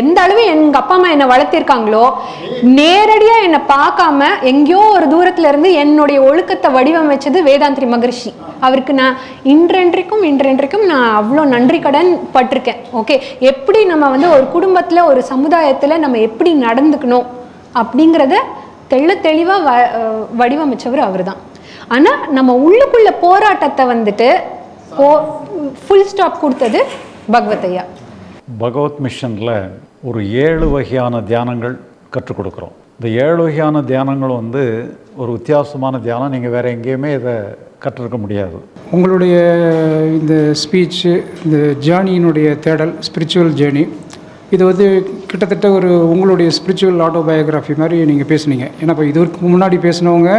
எந்த அளவு எங்க அப்பா அம்மா என்னை வளர்த்திருக்காங்களோ நேரடியா என்னை பார்க்காம எங்கேயோ ஒரு தூரத்துல இருந்து என்னுடைய ஒழுக்கத்தை வடிவமைச்சது வேதாந்திரி மகரிஷி. அவருக்கு நான் இன்றென்றைக்கும் இன்றென்றைக்கும் நான் அவ்வளோ நன்றி கடன் பட்டிருக்கேன். ஓகே எப்படி நம்ம வந்து ஒரு குடும்பத்துல ஒரு சமுதாயத்துல நம்ம எப்படி நடந்துக்கணும் அப்படிங்கிறத தெள்ள தெளிவாக வ வடிவமைச்சவர் அவர் தான் ஆனால் நம்ம உள்ளுக்குள்ள போராட்டத்தை வந்துட்டு போ ஃபுல் ஸ்டாப் கொடுத்தது பகவத் ஐயா. பகவத் மிஷனில் ஒரு ஏழு வகையான தியானங்கள் கற்றுக் கொடுக்குறோம். இந்த ஏழு வகையான தியானங்கள் வந்து ஒரு வித்தியாசமான தியானம். நீங்கள் வேறு எங்கேயுமே இதை கற்றுருக்க முடியாது. உங்களுடைய இந்த ஸ்பீச்சு இந்த ஜேர்னியினுடைய தேடல் ஸ்பிரிச்சுவல் ஜேர்னி இது வந்து கிட்டத்தட்ட ஒரு உங்களுடைய ஸ்பிரிச்சுவல் ஆட்டோபயோகிராஃபி மாதிரி நீங்கள் பேசுனீங்க. ஏன்னா இப்போ இதுவரைக்கும் முன்னாடி பேசினவங்க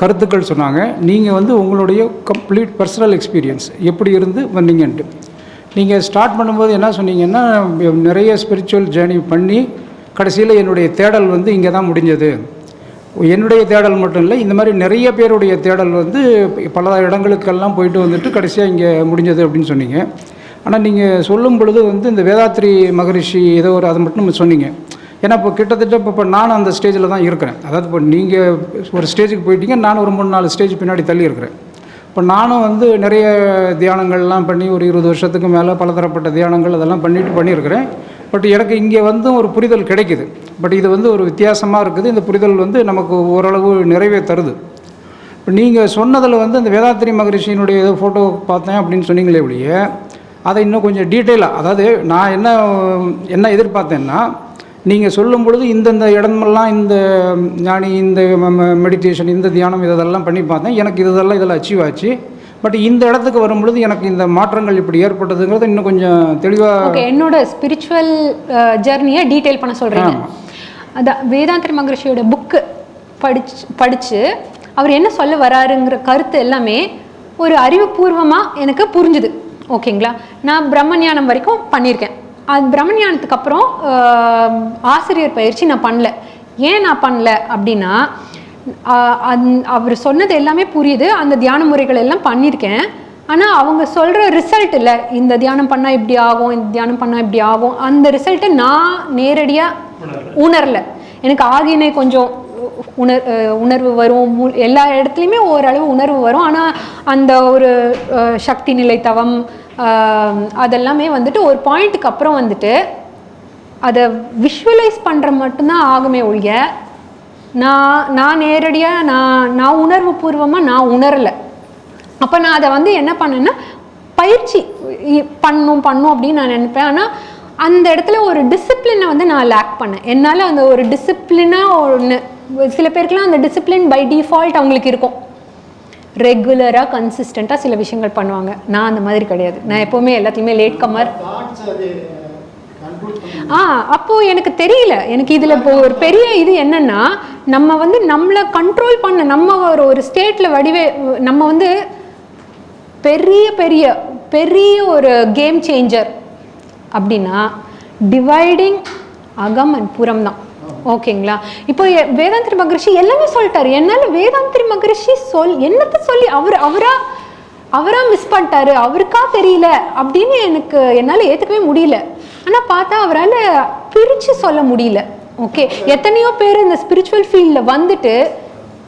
கருத்துக்கள் சொன்னாங்க. நீங்கள் வந்து உங்களுடைய கம்ப்ளீட் பர்சனல் எக்ஸ்பீரியன்ஸ் எப்படி இருந்து வந்தீங்கன்ட்டு. நீங்கள் ஸ்டார்ட் பண்ணும்போது என்ன சொன்னீங்கன்னா நிறைய ஸ்பிரிச்சுவல் ஜேர்னி பண்ணி கடைசியில் என்னுடைய தேடல் வந்து இங்கே தான் முடிஞ்சது. என்னுடைய தேடல் மட்டும் இல்லை இந்த மாதிரி நிறைய பேருடைய தேடல் வந்து பல இடங்களுக்கெல்லாம் போயிட்டு வந்துட்டு கடைசியாக இங்கே முடிஞ்சது அப்படின்னு சொன்னீங்க. ஆனால் நீங்கள் சொல்லும் பொழுது வந்து இந்த வேதாத்ரி மகரிஷி ஏதோ ஒரு அதை மட்டும் சொன்னீங்க. ஏன்னா இப்போ கிட்டத்தட்ட இப்போ இப்போ நானும் அந்த ஸ்டேஜில் தான் இருக்கிறேன். அதாவது இப்போ நீங்கள் ஒரு ஸ்டேஜுக்கு போயிட்டீங்க நான் ஒரு மூணு நாலு ஸ்டேஜ் பின்னாடி தள்ளி இருக்கிறேன். இப்போ நானும் வந்து நிறைய தியானங்கள்லாம் பண்ணி ஒரு இருபது வருஷத்துக்கு மேலே பலதரப்பட்ட தியானங்கள் அதெல்லாம் பண்ணிட்டு பண்ணியிருக்கிறேன். பட் எனக்கு இங்கே வந்து ஒரு புரிதல் கிடைக்குது. பட் இது வந்து ஒரு வித்தியாசமாக இருக்குது. இந்த புரிதல் வந்து நமக்கு ஓரளவு நிறைவே தருது. இப்போ நீங்கள் சொன்னதில் வந்து இந்த வேதாத்திரி மகரிஷியினுடைய ஏதோ ஃபோட்டோ பார்த்தேன் அப்படின்னு சொன்னீங்களே ஒழிய அதை இன்னும் கொஞ்சம் டீட்டெயிலாக அதாவது நான் என்ன என்ன எதிர்பார்த்தேன்னா நீங்கள் சொல்லும் பொழுது இந்தந்த இடமெல்லாம் இந்த ஞானி இந்த மெடிடேஷன் இந்த தியானம் இதெல்லாம் பண்ணி பார்த்தேன். எனக்கு இதெல்லாம் இதெல்லாம் அச்சீவ் ஆச்சு. பட் இந்த இடத்துக்கு வரும்பொழுது எனக்கு இந்த மாற்றங்கள் இப்படி ஏற்பட்டதுங்கிறது இன்னும் கொஞ்சம் தெளிவாக என்னோட ஸ்பிரிச்சுவல் ஜெர்னியை டீட்டெயில் பண்ண ஆமா. அதான் வேதாந்திரி மகரிஷியோட புக்கு படிச்சு படிச்சு அவர் என்ன சொல்ல வராருங்கிற கருத்து எல்லாமே ஒரு அறிவுபூர்வமாக எனக்கு புரிஞ்சுது. ஓகேங்களா நான் பிரம்மஞானம் வரைக்கும் பண்ணியிருக்கேன். அது பிரம்மஞானத்துக்கு அப்புறம் ஆசிரியர் பயிற்சி நான் பண்ணல. ஏன் நான் பண்ணல அப்படின்னா அந்- அவர் சொன்னது எல்லாமே புரியுது. அந்த தியான முறைகள் எல்லாம் பண்ணியிருக்கேன். ஆனால் அவங்க சொல்கிற ரிசல்ட் இல்லை. இந்த தியானம் பண்ணால் இப்படி ஆகும் இந்த தியானம் பண்ணால் இப்படி ஆகும். அந்த ரிசல்ட்டை நான் நேரடியாக உணரல. எனக்கு ஆகியனை கொஞ்சம் உணர் உணர்வு வரும். எல்லா இடத்துலையுமே ஓரளவு உணர்வு வரும். ஆனால் அந்த ஒரு சக்தி நிலை தவம் அதெல்லாமே வந்துட்டு ஒரு பாயிண்ட்டுக்கு அப்புறம் வந்துட்டு அதை விஷுவலைஸ் பண்ணுற மட்டும்தான் ஆகுமே ஒழிய நான் நான் நேரடியாக நான் நான் உணர்வு பூர்வமாக நான் உணரலை. அப்போ நான் அதை வந்து என்ன பண்ணேன்னா பயிற்சி பண்ணும் பண்ணும் அப்படின்னு நான் நினைப்பேன். ஆனால் அந்த இடத்துல ஒரு டிசிப்ளினை வந்து நான் லேக் பண்ணேன். என்னால் அந்த ஒரு டிசிப்ளினாக ஒன்று சில பேருக்குலாம் அந்த டிசிப்ளின் பை டிஃபால்ட் அவங்களுக்கு இருக்கும். ரெகுலராக கன்சிஸ்டண்ட்டாக சில விஷயங்கள் பண்ணுவாங்க. நான் அந்த மாதிரி கிடையாது. நான் எப்போவுமே எல்லாத்தையுமே லேட் கம்மர் ஆ அப்போது எனக்கு தெரியல. எனக்கு இதில் இப்போ ஒரு பெரிய இது என்னன்னா நம்ம வந்து நம்மளை கண்ட்ரோல் பண்ண நம்ம ஒரு ஒரு ஸ்டேட்டில் வடிவே நம்ம வந்து பெரிய பெரிய பெரிய ஒரு கேம் சேஞ்சர் அப்படின்னா டிவைடிங் அகம் அண்ட் புறம் தான். ஓகேங்களா? இப்போ வேதாந்திரி மகரிஷி எல்லாமே சொல்லிட்டாரு. என்னால வேதாந்திரி மகரிஷி சொல் என்னத்த சொல்லி அவர் அவரா அவரா மிஸ் பண்ணிட்டாரு அவருக்கா தெரியல அப்படின்னு எனக்கு என்னால் ஏற்றுக்கவே முடியல. ஆனால் பார்த்தா அவரால் பிரித்து சொல்ல முடியல. ஓகே எத்தனையோ பேர் இந்த ஸ்பிரிச்சுவல் ஃபீல்டில் வந்துட்டு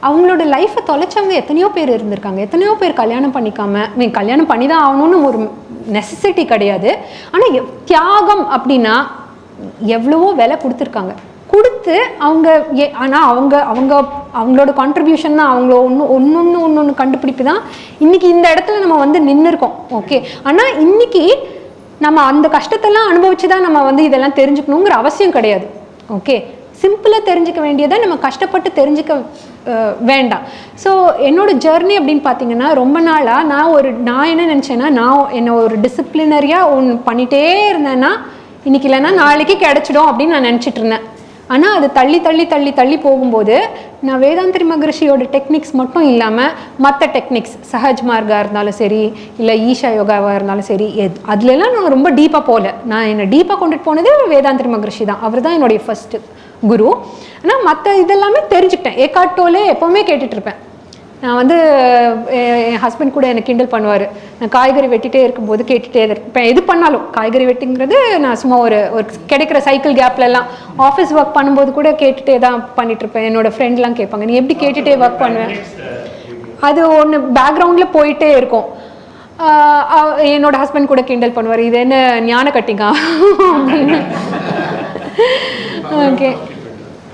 அவங்களோட லைஃப்பை தொலைச்சவங்க எத்தனையோ பேர் இருந்திருக்காங்க. எத்தனையோ பேர் கல்யாணம் பண்ணிக்காம மீன் கல்யாணம் பண்ணி தான் ஆகணும்னு ஒரு நெசசிட்டி கிடையாது. ஆனால் தியாகம் அப்படின்னா எவ்வளவோ விலை கொடுத்துருக்காங்க. கொடுத்து அவங்க ஏ ஆனால் அவங்க அவங்க அவங்களோட கான்ட்ரிபியூஷன் தான் அவங்கள ஒன்று ஒன்று ஒன்று ஒன்று ஒன்று கண்டுபிடிப்பு தான் இன்றைக்கி இந்த இடத்துல நம்ம வந்து நின்றுருக்கோம் ஓகே ஆனால் இன்றைக்கி நம்ம அந்த கஷ்டத்தெல்லாம் அனுபவிச்சு தான் நம்ம வந்து இதெல்லாம் தெரிஞ்சுக்கணுங்கிற அவசியம் கிடையாது ஓகே சிம்பிளாக தெரிஞ்சுக்க வேண்டியதை நம்ம கஷ்டப்பட்டு தெரிஞ்சுக்க வேண்டாம். ஸோ என்னோட ஜேர்னி அப்படின்னு பார்த்தீங்கன்னா ரொம்ப நாளாக நான் ஒரு நான் என்ன நினச்சேன்னா நான் என்னை ஒரு டிசிப்ளினரியாக ஒன்று பண்ணிகிட்டே இருந்தேன்னா இன்னைக்கு இல்லைன்னா நாளைக்கு கிடச்சிடும் அப்படின்னு நான் நினச்சிட்டு இருந்தேன். ஆனால் அது தள்ளி தள்ளி தள்ளி தள்ளி போகும்போது நான் வேதாந்திரி மகரிஷியோட டெக்னிக்ஸ் மட்டும் இல்லாமல் மற்ற டெக்னிக்ஸ் சஹஜ் மார்கா இருந்தாலும் சரி இல்லை ஈஷா யோகாவாக இருந்தாலும் சரி எது அதுலலாம் நான் ரொம்ப டீப்பாக போகல. நான் என்னை டீப்பாக கொண்டுட்டு போனதே வேதாந்திரி மகரிஷி தான். அவர் தான் என்னுடைய ஃபஸ்ட்டு குரு. ஆனால் மற்ற இதெல்லாமே தெரிஞ்சுக்கிட்டேன். ஏகாட்டோலே எப்போவுமே கேட்டுட்ருப்பேன் நான் வந்து என் ஹஸ்பண்ட் கூட எனக்கு கிண்டல் பண்ணுவார். நான் காய்கறி வெட்டிட்டே இருக்கும்போது கேட்டுட்டே இருப்பேன். எது பண்ணாலும் காய்கறி வெட்டிங்கிறது நான் சும்மா ஒரு ஒரு கிடைக்கிற சைக்கிள் கேப்லலாம் ஆஃபீஸ் ஒர்க் பண்ணும்போது கூட கேட்டுட்டே தான் பண்ணிட்டு இருப்பேன். என்னோட ஃப்ரெண்ட்லாம் கேட்பாங்க நீ எப்படி கேட்டுட்டே ஒர்க் பண்ணுவேன் அது ஒன்று பேக்ரவுண்டில் போயிட்டே இருக்கும். என்னோட ஹஸ்பண்ட் கூட கிண்டல் பண்ணுவார். இது என்ன ஞான கட்டிங்கா அப்படின்னு. ஓகே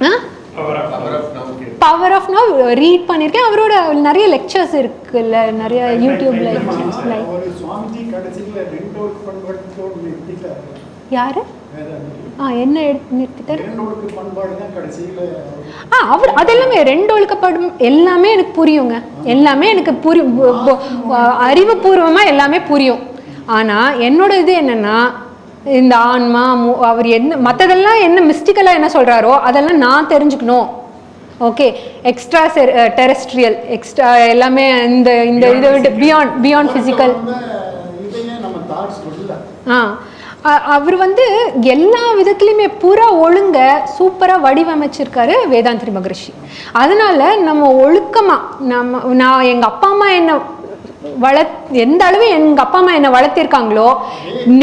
ஆ? பவர் ஆஃப் நவ் ரீட் பண்ணியிருக்கேன் அவரோட நிறைய லெக்சர்ஸ் இருக்குல்ல நிறைய யூடியூப்ல யாரு? ஆ என்ன எடுத்து நிறுத்திட்டார்? ஆ அவர் அதெல்லாமே ரெண்டு ஒழுக்கப்படும் எல்லாமே எனக்கு புரியுங்க. எல்லாமே எனக்கு புரி அறிவுபூர்வமாக எல்லாமே புரியும். ஆனால் என்னோட இது என்னன்னா இந்த ஆன்மா அவர் என்ன மற்றதெல்லாம் என்ன மிஸ்டிக்கலாக என்ன சொல்கிறாரோ அதெல்லாம் நான் தெரிஞ்சுக்கணும். ஓகே எக்ஸ்ட்ரா டெரஸ்ட்ரியல் எக்ஸ்ட்ரா எல்லாமே இந்த இந்த இதை விட்டு பியாண்ட் பியாண்ட் ஃபிசிக்கல் ஆ அவர் வந்து எல்லா விதத்துலையுமே புற ஒழுங்க சூப்பராக வடிவமைச்சிருக்காரு வேதாந்திரி மகரிஷி. அதனால நம்ம ஒழுக்கமாக நம்ம நான் எங்கள் அப்பா அம்மா என்ன வள எந்த அளவு எங்கள் அப்பா அம்மா என்னை வளர்த்திருக்காங்களோ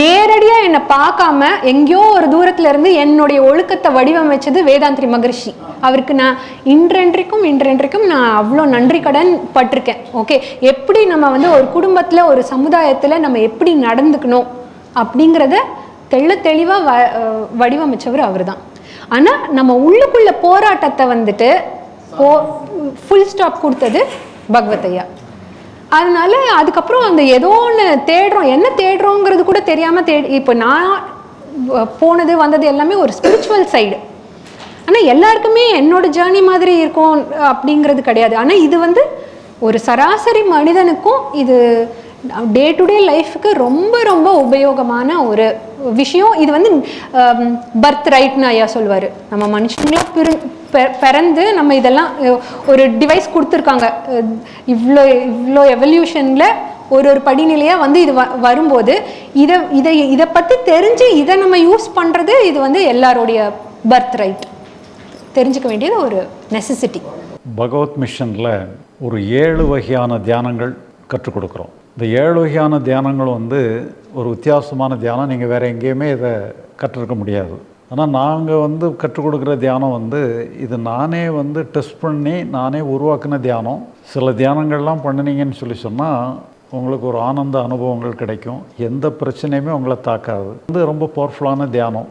நேரடியாக என்னை பார்க்காம எங்கேயோ ஒரு தூரத்துல இருந்து என்னுடைய ஒழுக்கத்தை வடிவமைச்சது வேதாந்திரி மகரிஷி. அவருக்கு நான் இன்றென்றைக்கும் இன்றென்றைக்கும் நான் அவ்வளோ நன்றி கடன் பட்டிருக்கேன். ஓகே? எப்படி நம்ம வந்து ஒரு குடும்பத்தில் ஒரு சமுதாயத்தில் நம்ம எப்படி நடந்துக்கணும் அப்படிங்கிறத தெள்ள தெளிவாக வ வடிவமைச்சவர் அவர் தான் ஆனால் நம்ம உள்ளுக்குள்ள போராட்டத்தை வந்துட்டு போ ஃபுல் ஸ்டாப் கொடுத்தது பகவத் ஐயா. அதனால அதுக்கப்புறம் அந்த ஏதோ ஒன்று தேடுறோம். என்ன தேடுறோங்கிறது கூட தெரியாமல் தேடி இப்போ நான் போனது வந்தது எல்லாமே ஒரு ஸ்பிரிச்சுவல் சைடு ஆனால் எல்லாருக்குமே என்னோட ஜேர்னி மாதிரி இருக்கும் அப்படிங்கிறது கிடையாது. ஆனால் இது வந்து ஒரு சராசரி மனிதனுக்கும் இது டே டு டே லைஃபுக்கு ரொம்ப ரொம்ப உபயோகமான ஒரு விஷயம். இது வந்து பர்த் ரைட்னு ஐயா சொல்லுவார் நம்ம மனுஷங்களா பிரி பிறந்து நம்ம இதெல்லாம் ஒரு டிவைஸ் கொடுத்துருக்காங்க. இவ்வளோ இவ்வளோ எவல்யூஷனில் ஒரு ஒரு படிநிலையாக வந்து இது வ வரும்போது இதை இதை இதை பற்றி தெரிஞ்சு இதை நம்ம யூஸ் பண்ணுறது இது வந்து எல்லாருடைய பர்த் ரைட் தெரிஞ்சுக்க வேண்டியது ஒரு நெசசிட்டி பகவத் மிஷனில் ஒரு ஏழு வகையான தியானங்கள் கற்றுக் கொடுக்குறோம். இந்த ஏழு வகையான தியானங்கள் வந்து ஒரு வித்தியாசமான தியானம். நீங்கள் வேறு எங்கேயுமே இதை கற்றுருக்க முடியாது. ஆனால் நாங்கள் வந்து கற்றுக் கொடுக்குற தியானம் வந்து இது நானே வந்து டெஸ்ட் பண்ணி நானே உருவாக்கின தியானம். சில தியானங்கள்லாம் பண்ணினீங்கன்னு சொல்லி சொன்னால் உங்களுக்கு ஒரு ஆனந்த அனுபவங்கள் கிடைக்கும். எந்த பிரச்சனையுமே உங்களை தாக்காது. வந்து ரொம்ப பவர்ஃபுல்லான தியானம்.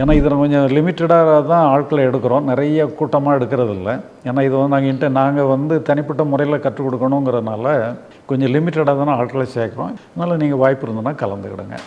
ஏன்னா இதில் கொஞ்சம் லிமிட்டடாக தான் ஆட்களை எடுக்கிறோம். நிறைய கூட்டமாக எடுக்கிறது இல்லை ஏன்னா இது வந்து நாங்கள் இன்ட்டு நாங்கள் வந்து தனிப்பட்ட முறையில் கற்றுக் கொடுக்கணுங்கிறனால கொஞ்சம் லிமிட்டடாக தானே ஆட்களை சேர்க்குறோம். அதனால் நீங்கள் வாய்ப்பு இருந்ததுன்னா கலந்துக்கிடுங்க.